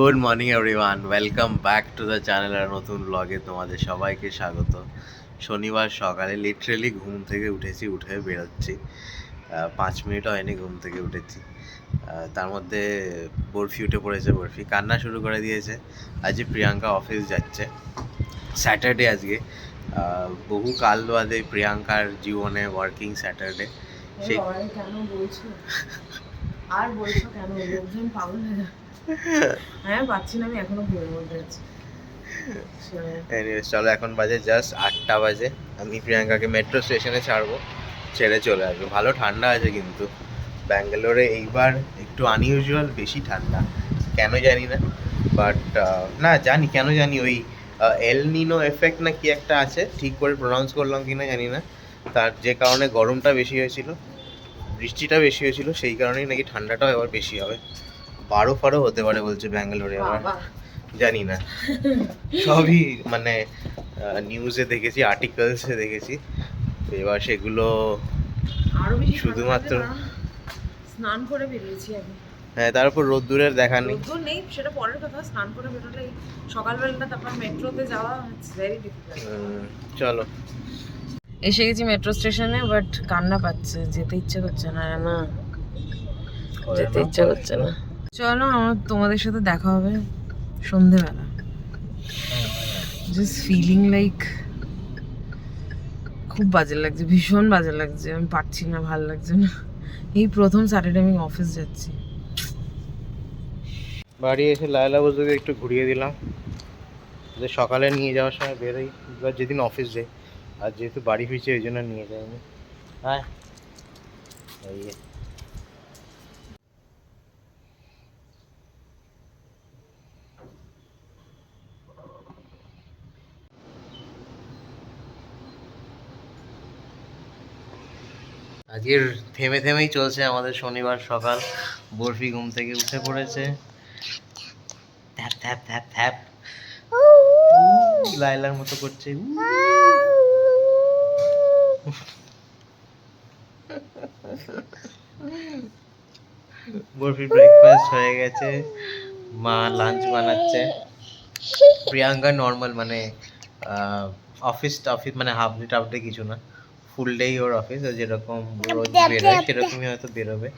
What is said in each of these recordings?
Good morning everyone welcome back to the channel আর নতুন ব্লগে তোমাদের সবাইকে স্বাগত। শনিবার সকালে লিটারেলি ঘুম থেকে উঠেছি উঠে বেরোচ্ছি। পাঁচ মিনিট হয়নি ঘুম থেকে উঠেছি। তার মধ্যে বরফি উঠে পড়েছে বরফি। কান্না শুরু করে দিয়েছে। আজকে প্রিয়াঙ্কা অফিস যাচ্ছে স্যাটারডে আজকে। বহু কাল বাদে প্রিয়াঙ্কার জীবনে ওয়ার্কিং স্যাটারডে সেই আর বলছো কেন? লোকজন পাগল হয়ে হ্যাঁ পাচ্ছি চলো, এখন বাজে জাস্ট আটটা বাজে। আমি প্রিয়াঙ্কাকে মেট্রো স্টেশনে ছাড়বো, ছেড়ে চলে আসব। ভালো ঠান্ডা আছে কিন্তু। ব্যাঙ্গালোরে এইবার একটু আনইউজুয়াল বেশি ঠান্ডা। কেন জানি না। বাট না, জানি, কেন জানি ওই এল নিনো এফেক্ট না কি একটা আছে? ঠিক করে প্রোনাউন্স করলাম কি না জানি না। তার যে কারণে গরমটা বেশি হয়েছিল, বৃষ্টিটা বেশি হয়েছিল, সেই কারণেই নাকি ঠান্ডাটাও এবার বেশি হবে। বারো ফারো হতে পারে বলছে ব্যাঙ্গালোরে বাবা জানি না। সবই মানে নিউজে দেখেছি আর্টিকেলসে দেখেছি। তো এবার সেগুলো শুধুমাত্র- স্নান করে বেরিয়েছি আমি। হ্যাঁ তার উপর রোদ্দুরের দেখা নেই। রোদ্দুর নেই সেটা পরের কথা স্নান করে বেরোলে এই সকালবেলাটা তারপর মেট্রোতে যাওয়া ভেরি ডিফিকাল্ট চলো। এসে গেছি মেট্রো স্টেশনে বাট কান্না পাচ্ছে যেতে ইচ্ছে করছে না না যেতে ইচ্ছে করছে না। চলো, আমার তোমাদের সাথে দেখা হবে সন্ধেবেলা। জাস্ট ফিলিং লাইক খুব বাজে লাগছে, ভীষণ বাজে লাগছে। আমি পারছি না, ভালো লাগছে না। এই প্রথম স্যাটারডে আমি অফিস যাচ্ছি। বাড়ি এসে লায়লা বসুকে একটু ঘুরিয়ে দিলাম। যে সকালে নিয়ে যাওয়ার সময় বেরোই এবার যেদিন অফিস যাই। আর যেহেতু বাড়ি ফিরছে, ওই জন্য নিয়ে যাইনি। হ্যাঁ। এই আজকের থেমে থেমেই চলছে আমাদের শনিবার সকাল। বরফি ঘুম থেকে উঠে পড়েছে। থ্যাপ লাইলার মতো করছে। বরফির ব্রেকফাস্ট হয়ে গেছে। মা লাঞ্চ বানাচ্ছে। প্রিয়াঙ্কা নর্মাল মানে অফিস অফিস মানে হাফ ডে টাফ ডে কিছু না। ফুল ডেই ওর অফিস যেরকম রোজ বেরোয় সেরকমই হয়তো বেরোবে।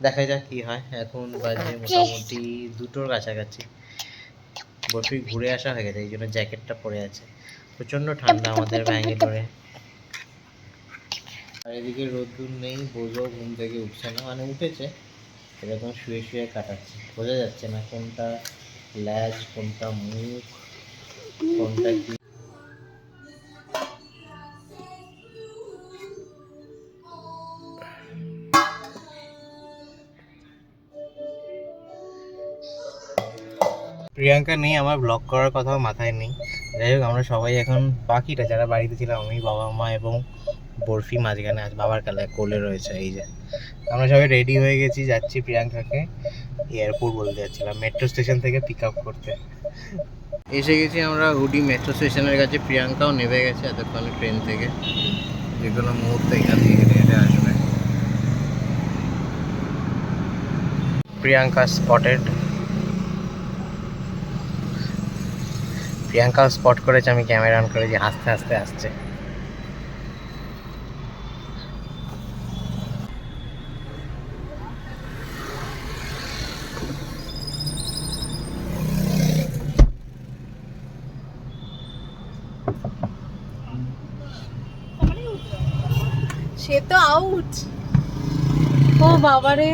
দেখা যাক কি হয়। এখন বাজে মোটামুটি দুটোর কাছাকাছি। বরফি ঘুরে আসা হয়ে গেছে এই জন্য জ্যাকেটটা পরে আছে। প্রচণ্ড ঠান্ডা আমাদের ব্যাঙ্গালোরে আর এদিকে রোদ্দুর নেই বোঝো ঘুম থেকে উঠছে না মানে উঠেছে। এরকম শুয়ে শুয়ে কাটাচ্ছে। বোঝা যাচ্ছে না কোনটা ল্যাজ কোনটা মুখ কোনটা কি। প্রিয়াঙ্কা নেই, আমার ব্লগ করার কথাও মাথায় নেই। যাই হোক, আমরা সবাই এখন বাকিটা, যারা বাড়িতে ছিলাম আমি, বাবা মা এবং বরফি মাঝখানে আজ বাবার কালে কোলে রয়েছে, এই যে। আমরা সবাই রেডি হয়ে গেছি, যাচ্ছি প্রিয়াঙ্কাকে এয়ারপোর্ট বলতে যাচ্ছিলাম মেট্রো স্টেশন থেকে পিক আপ করতে। এসে গেছি আমরা হুডি মেট্রো স্টেশনের কাছে, প্রিয়াঙ্কাও নেমে গেছে এতক্ষণে ট্রেন থেকে। যে কোনো মুহূর্তে এখান থেকে হেঁটে আসবে। প্রিয়াঙ্কা স্পটেড প্রিয়াঙ্কাও স্পট করেছে, আমি ক্যামেরা অন করেছি হাসতে হাসতে আসছে। সে তো আউট ও বাবারে।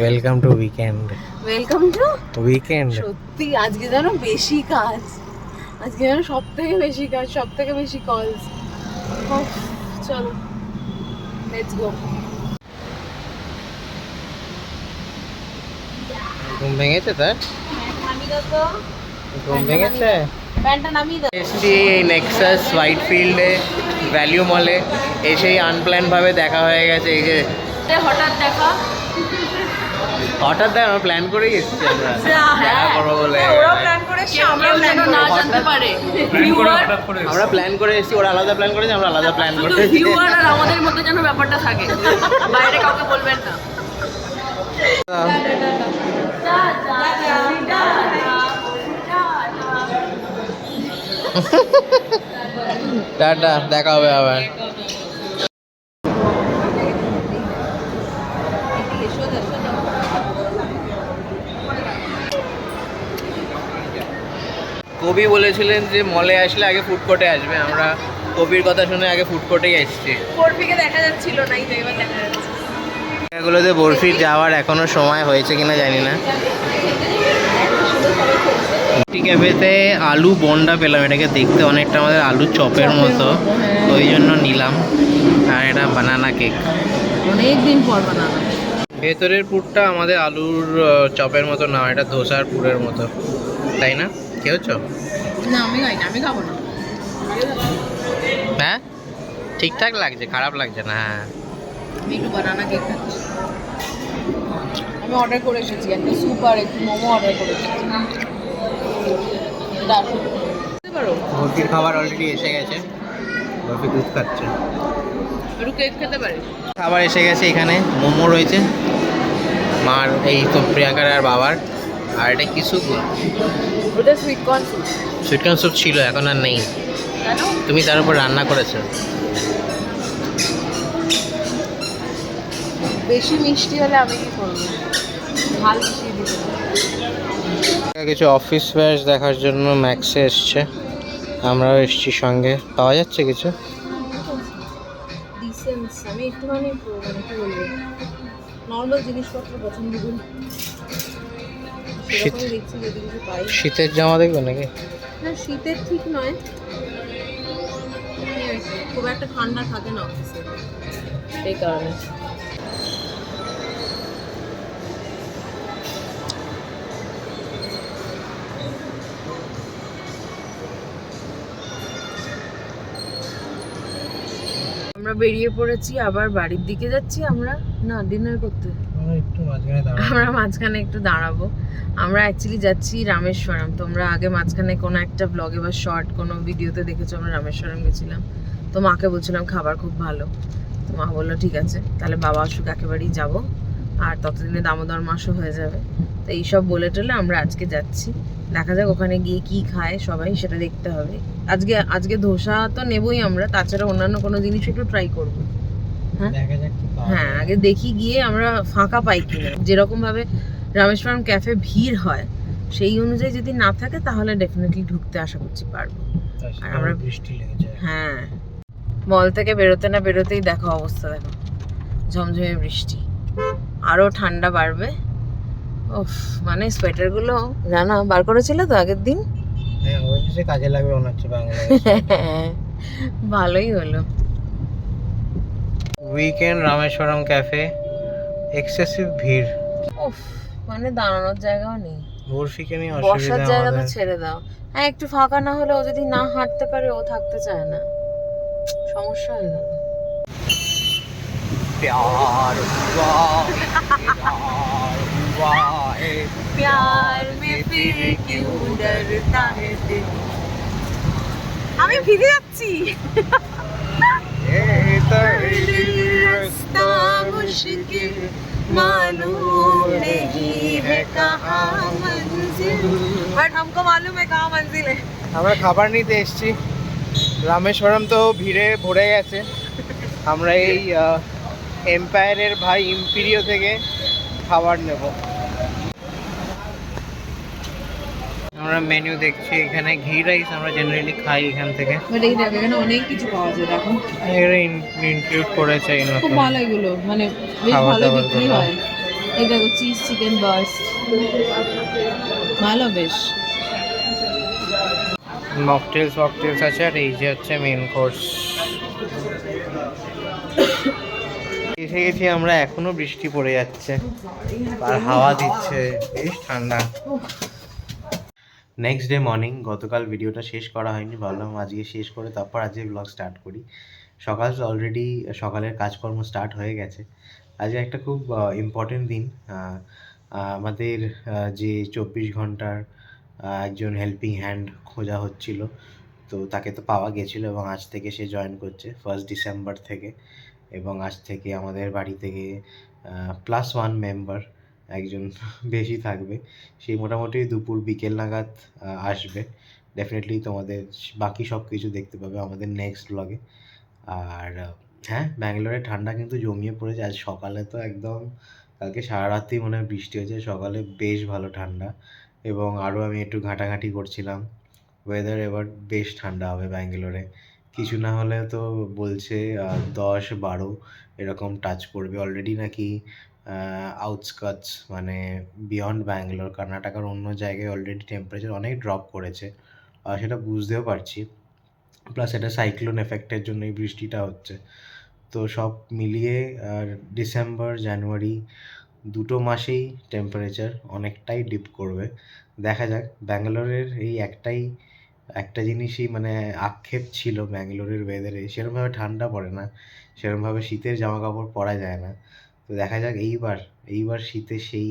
Welcome to weekend welcome to weekend সত্যি আজকে যেন বেশি কাজ। আজকে যেন সব থেকে বেশি কাজ সব থেকে বেশি কলস চলো লেটস গো ঘুম ভেঙেছে তার? ঘুম ভেঙেছে? নামিয়ে দাও। এসছি এই নেক্সাস হোয়াইট ফিল্ডে ভ্যালিউ মলে এসেই আনপ্ল্যান ভাবে দেখা হয়ে গেছে এই যে। হঠাৎ দেখা। হঠাৎ দেখ আমরা প্ল্যান করেই এসেছি আমরা। দেখা করব বলে। ওরা প্ল্যান আমরা প্ল্যান না জানতে পারে। আমরা প্ল্যান করে এসেছি। ওরা আলাদা প্ল্যান করেছে আমরা আলাদা প্ল্যান ভিউয়ার আমাদের মধ্যে যেন ব্যাপারটা থাকে। বাইরে কাউকে বলবেন না। টাটা দেখা হবে আবার। কবি বলেছিলেন যে মলে আসলে আগে ফুড কোর্টে আসবে। আমরা কবির কথা শুনে আগে ফুড কোর্টেই এসেছি। কর্মীকে দেখা যাচ্ছিল না এই তো দেখা যাচ্ছে। এগুলোতে বরফির যাওয়ার এখনও সময় হয়েছে কিনা জানি না। টি ক্যাফেতে আলু বন্ডা পেলাম এটাকে দেখতে অনেকটা আমাদের আলু চপের মতো। হ্যাঁ। ওই জন্য নিলাম। আর এটা বানানা কেক অনেক দিন পর বানানা ভেতরের পুরটা আমাদের আলুর চপের মতো না এটা ধোসার পুরের মতো। তাই না? খেয়েছো? না আমি খাই না আমি খাব না। হ্যাঁ? ঠিকঠাক লাগছে খারাপ লাগছে না হ্যাঁ। আমি একটু বানানা কেক খাচ্ছি। আমি অর্ডার করে এসেছি একটা স্যুপ আর একটু মোমো অর্ডার করে এসেছি। মুরগির খাবার অলরেডি এসে গেছে। বরফি দুধ খাচ্ছে। একটু কেক খেতে পারি? খাবার এসে গেছে এখানে মোমো রয়েছে। মার এই তো প্রিয়াঙ্কার আর বাবার আর এটা কিছু ওটা sweet corn soup sweetcorn soup ছিল এখন আর নেই। তুমি তার উপর রান্না করেছ। বেশি মিষ্টি হলে আমি কি করব? দিতে কিছু অফিস ওয়্যার্স দেখার জন্য ম্যাক্সে এসছে। আমরাও এসছি সঙ্গে। পাওয়া যাচ্ছে কিছু? আমি একটুখানি নর্মাল জিনিসপত্র পছন্দ করি। শীত- শীতের জামা দেখবে নাকি? না শীতের ঠিক নয়। আর কি, খুব একটা ঠান্ডা থাকে না অফিসে এই কারণে। বেরিয়ে পড়েছি আবার বাড়ির দিকে যাচ্ছি আমরা। না ডিনার করতে। আমরা মাঝখানে একটু দাঁড়াবো। আমরা অ্যাকচুয়ালি যাচ্ছি রামেশ্বরম। তোমরা আগে মাঝখানে কোনো একটা ব্লগে বা শর্ট কোনো ভিডিওতে দেখেছ আমরা রামেশ্বরম গেছিলাম। তো মাকে বলছিলাম খাবার খুব ভালো। তো মা বলল ঠিক আছে তাহলে বাবা অসুখ একেবারেই যাব। আর ততদিনে দামোদর মাসও হয়ে যাবে। তো এইসব বলে টলে আমরা আজকে যাচ্ছি। দেখা যাক ওখানে গিয়ে কি খায় সবাই সেটা দেখতে হবে। আজকে আজকে ধোসা তো নেবই আমরা তাছাড়া অন্যান্য কোনো জিনিস একটু ট্রাই করব। পাওয়া হ্যাঁ আগে দেখি গিয়ে আমরা ফাঁকা পাই কিনা। যেরকম ভাবে রামেশ্বরম ক্যাফে ভিড় হয় সেই অনুযায়ী যদি না থাকে তাহলে ডেফিনেটলি ঢুকতে আশা করছি পারব। আর আমরা- বৃষ্টি হ্যাঁ মল থেকে বেরোতে না বেরোতেই দেখো অবস্থা দেখো। ঝমঝমে বৃষ্টি। আরও ঠান্ডা বাড়বে। মানে সোয়েটারগুলো জানা বার করেছিল তো আগের দিন হ্যাঁ অবশ্যই কাজে লাগবে মনে হচ্ছে বাংলা ভালোই হলো উইকেন্ড রামেশ্বরম ক্যাফে এক্সেসিভ ভিড় উফ মানে দাঁড়ানোর জায়গাও নেই বরফিকে নিয়ে বসার অসুবিধা জায়গা তো আমাদের ছেড়ে দাও হ্যাঁ একটু ফাঁকা না হলে ও যদি না হাঁটতে পারে ও থাকতে চায় না সমস্যা হয়ে গেল प्यार हुआ प्यार हुआ है प्यार में फिर क्यों डरता है दिल আমি ভিজে যাচ্ছি ये दर्द रास्ता मुश्किल मालूम नहीं है कहाँ मंजिल बट हमको मालूम है कहाँ मंजिल है আমরা খাবার নিতে এসেছি রামেশ্বরম তো ভিড়ে ভরে গেছে আমরা এই এম্পায়ারের ভাই ইম্পিরিও থেকে খাবার নেব। আমরা মেনু দেখছি এখানে ঘি রাইস আমরা জেনারেলি খাই এখান থেকে। এখানে অনেক কিছু পাওয়া যায় দেখো। এগুলো ইনক্লুড করেছে খুব ভালো এগুলো মানে বেশ ভালো বিক্রি হয়। এই দেখো চিজ চিকেন বার্স্ট ভালো বেশ। মকটেলস মকটেলস আছে আর এই যে হচ্ছে মেন কোর্স এসে গেছি আমরা, এখনও বৃষ্টি পড়ে যাচ্ছে। আর হাওয়া দিচ্ছে, বেশ ঠান্ডা। নেক্সট ডে মর্নিং গতকাল ভিডিওটা শেষ করা হয়নি, ভাবলাম আজকে শেষ করে তারপর আজকে ব্লগ স্টার্ট করি। সকাল অলরেডি সকালের কাজকর্ম স্টার্ট হয়ে গেছে। আজকে একটা খুব ইম্পর্টেন্ট দিন। আমাদের যে চব্বিশ ঘণ্টার একজন হেল্পিং হ্যান্ড খোঁজা হচ্ছিল, তো তাকে তো পাওয়া গেছিল এবং আজ থেকে সে জয়েন করছে ফার্স্ট ডিসেম্বর থেকে। এবং আজ থেকে আমাদের বাড়ি থেকে প্লাস ওয়ান মেম্বার একজন বেশি থাকবে। সেই মোটামুটি দুপুর, বিকেল নাগাদ আসবে। ডেফিনেটলি তোমাদের বাকি সব কিছু দেখতে পাবে আমাদের নেক্সট ব্লগে আর হ্যাঁ ব্যাঙ্গালোরে ঠান্ডা কিন্তু জমিয়ে পড়েছে। আজ সকালে তো একদম, কালকে সারা রাতেই মনে হয় বৃষ্টি হয়েছে। সকালে বেশ ভালো ঠান্ডা। এবং আরও আমি একটু ঘাঁটাঘাঁটি করছিলাম। ওয়েদার এবার বেশ ঠান্ডা হবে ব্যাঙ্গালোরে। কিছু না হলে তো বলছে দশ বারো এরকম টাচ করবে অলরেডি নাকি আউটস্কাটস মানে বিয়ন্ড ব্যাঙ্গালোর কর্ণাটকার অন্য জায়গায় অলরেডি টেম্পারেচার অনেক ড্রপ করেছে। আর সেটা বুঝতেও পারছি। প্লাস এটা সাইক্লোন এফেক্টের জন্য এই বৃষ্টিটা হচ্ছে। তো সব মিলিয়ে, আর ডিসেম্বর জানুয়ারি দুটো মাসেই টেম্পারেচার অনেকটাই ডিপ করবে। দেখা যাক ব্যাঙ্গালোরের এই একটাই একটা জিনিসই মানে আক্ষেপ ছিল ব্যাঙ্গালোরের ওয়েদারে সেরকমভাবে ঠান্ডা পড়ে না সেরকমভাবে শীতের জামা কাপড় পরা যায় না। তো দেখা যাক এইবার এইবার শীতে সেই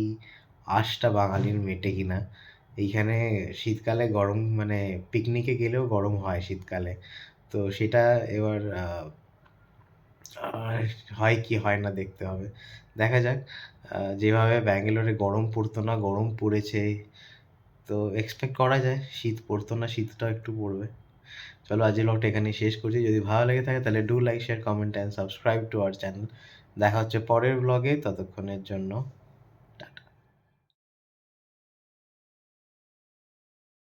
আশটা বাঙালির মেটে কিনা। এইখানে শীতকালে গরম মানে পিকনিকে গেলেও গরম হয় শীতকালে। তো সেটা এবার হয় কি হয় না দেখতে হবে। দেখা যাক যেভাবে ব্যাঙ্গালোরে গরম পড়তো না, গরম পড়েছে তো এক্সপেক্ট করা যায়, শীত পড়তো না, শীতটাও একটু পড়বে। চলো আজকের ব্লগটা এখানেই শেষ করছি। যদি ভালো লেগে থাকে তাহলে do like share comment and subscribe to our channel দেখা হচ্ছে পরের ব্লগে ততক্ষণের জন্য।